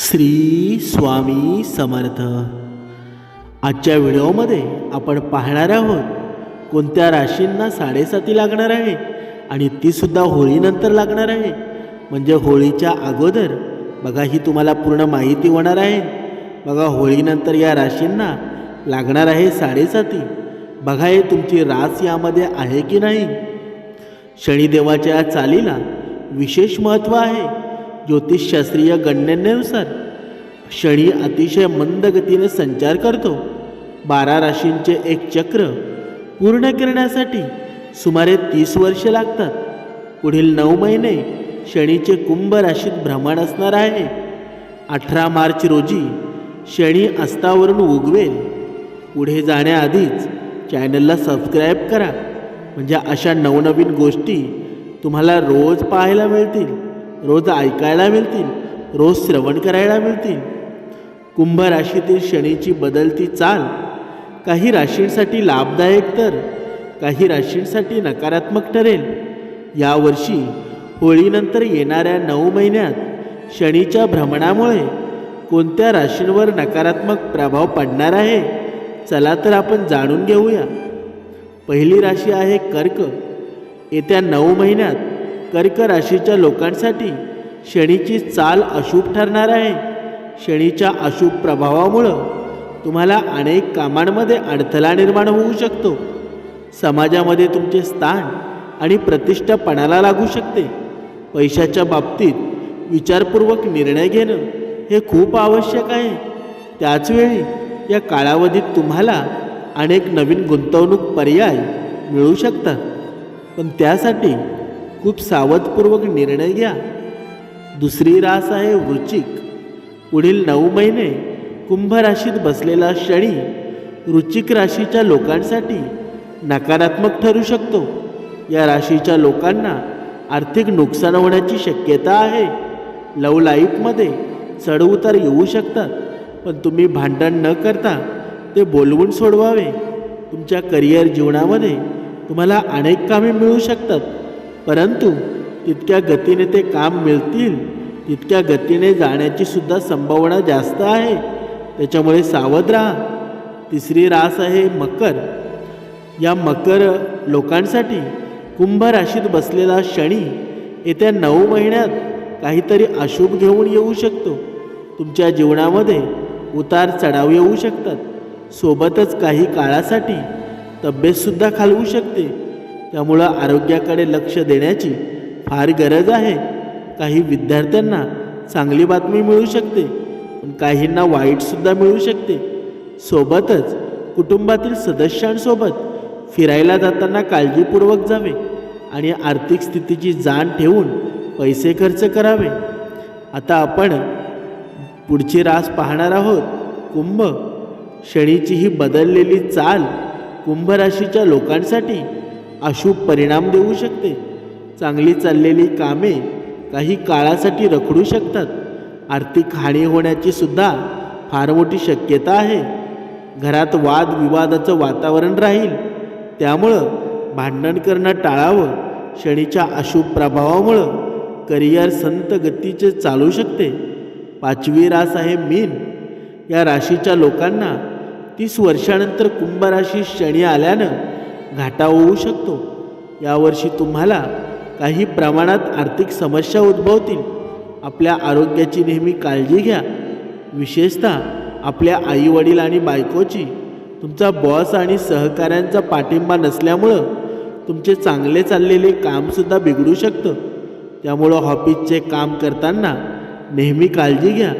श्री स्वामी समर्थ. आजच्या व्हिडिओमध्ये आपण पाहणार आहोत कोणत्या राशींना साडेसाती लागणार आहे आणि तीसुद्धा होळीनंतर लागणार आहे. म्हणजे होळीच्या अगोदर बघा ही तुम्हाला पूर्ण माहिती होणार आहे. बघा होळीनंतर या राशींना लागणार आहे साडेसाती. बघा हे तुमची रास यामध्ये आहे की नाही. शनिदेवाच्या या चालीला विशेष महत्त्व आहे. ज्योतिषशास्त्रीय गणनेनुसार शनी अतिशय मंद गतीने संचार करतो. बारा राशींचे एक चक्र पूर्ण करण्यासाठी सुमारे तीस वर्षे लागतात. पुढील नऊ महिने शनीचे कुंभ राशीत भ्रमण असणार आहे. अठरा मार्च रोजी शनी अस्तावरून उगवेल. पुढे जाण्याआधीच चॅनलला सबस्क्राईब करा. म्हणजे अशा नवनवीन गोष्टी तुम्हाला रोज पाहायला मिळतील. रोज ऐकायला मिळतील रोज श्रवण करायला मिळतील. कुंभ राशीतील शनीची बदलती चाल काही राशींसाठी लाभदायक तर काही राशींसाठी नकारात्मक ठरेल. यावर्षी होळीनंतर येणाऱ्या नऊ महिन्यात शनीच्या भ्रमणामुळे कोणत्या राशींवर नकारात्मक प्रभाव पडणार आहे चला तर आपण जाणून घेऊया. पहिली राशी आहे कर्क. येत्या नऊ महिन्यात कर्क राशीच्या लोकांसाठी शनीची चाल अशुभ ठरणार आहे. शनीच्या अशुभ प्रभावामुळं तुम्हाला अनेक कामांमध्ये अडथळा निर्माण होऊ शकतो. समाजामध्ये तुमचे स्थान आणि प्रतिष्ठा पणाला लागू शकते. पैशाच्या बाबतीत विचारपूर्वक निर्णय घेणं हे खूप आवश्यक आहे. त्याचवेळी या कालावधीत तुम्हाला अनेक नवीन गुंतवणूक पर्याय मिळू शकतात. पण त्यासाठी खूप सावधपूर्वक निर्णय घ्या. दुसरी रास आहे वृचिक पुढील नऊ महिने कुंभ राशीत बसलेला शनी वृचिक राशीच्या लोकांसाठी नकारात्मक ठरू शकतो. या राशीच्या लोकांना आर्थिक नुकसान होण्याची शक्यता आहे. लव लाईफमध्ये चढउतार येऊ शकतात पण तुम्ही भांडण न करता ते बोलवून सोडवावे. तुमच्या करिअर जीवनामध्ये तुम्हाला अनेक कामे मिळू शकतात. परंतु तितक्या गतीने ते काम मिळतील तितक्या गतीने जाण्याची सुद्धा संभावना जास्त आहे. त्याच्यामुळे सावध राहा. तिसरी रास आहे मकर. या मकर लोकांसाठी कुंभ राशीत बसलेला शनी येत्या नऊ महिन्यात काहीतरी अशुभ घेऊन येऊ शकतो. तुमच्या जीवनामध्ये उतार चढाव येऊ शकतात. सोबतच काही काळासाठी तब्येतसुद्धा खालवू शकते. त्यामुळं आरोग्याकडे लक्ष देण्याची फार गरज आहे. काही विद्यार्थ्यांना चांगली बातमी मिळू शकते पण काहींना वाईटसुद्धा मिळू शकते. सोबतच कुटुंबातील सदस्यांसोबत फिरायला जाताना काळजीपूर्वक जावे आणि आर्थिक स्थितीची जाण ठेवून पैसे खर्च करावे. आता आपण पुढची रास पाहणार आहोत. कुंभ शनीची ही बदललेली चाल कुंभ राशीच्या लोकांसाठी अशुभ परिणाम देऊ शकते. चांगली चाललेली कामे काही काळासाठी रखडू शकतात. आर्थिक हानी होण्याची सुद्धा फार मोठी शक्यता आहे. घरात वादविवादाचं वातावरण राहील. त्यामुळं भांडण करणं टाळावं शनीच्या अशुभ प्रभावामुळं करिअर संत गतीचे चालू शकते. पाचवी रास आहे मीन. या राशीच्या लोकांना तीस वर्षानंतर कुंभ राशी शनी आल्यानं घाटा होऊ शकतो. यावर्षी तुम्हाला काही प्रमाणात आर्थिक समस्या उद्भवतील. आपल्या आरोग्याची नेहमी काळजी घ्या. विशेषतः आपल्या आईवडील आणि बायकोची. तुमचा बॉस आणि सहकाऱ्यांचा पाठिंबा नसल्यामुळं तुमचे चांगले चाललेले कामसुद्धा बिघडू शकतं. त्यामुळं ऑफिसचे काम करताना नेहमी काळजी घ्या.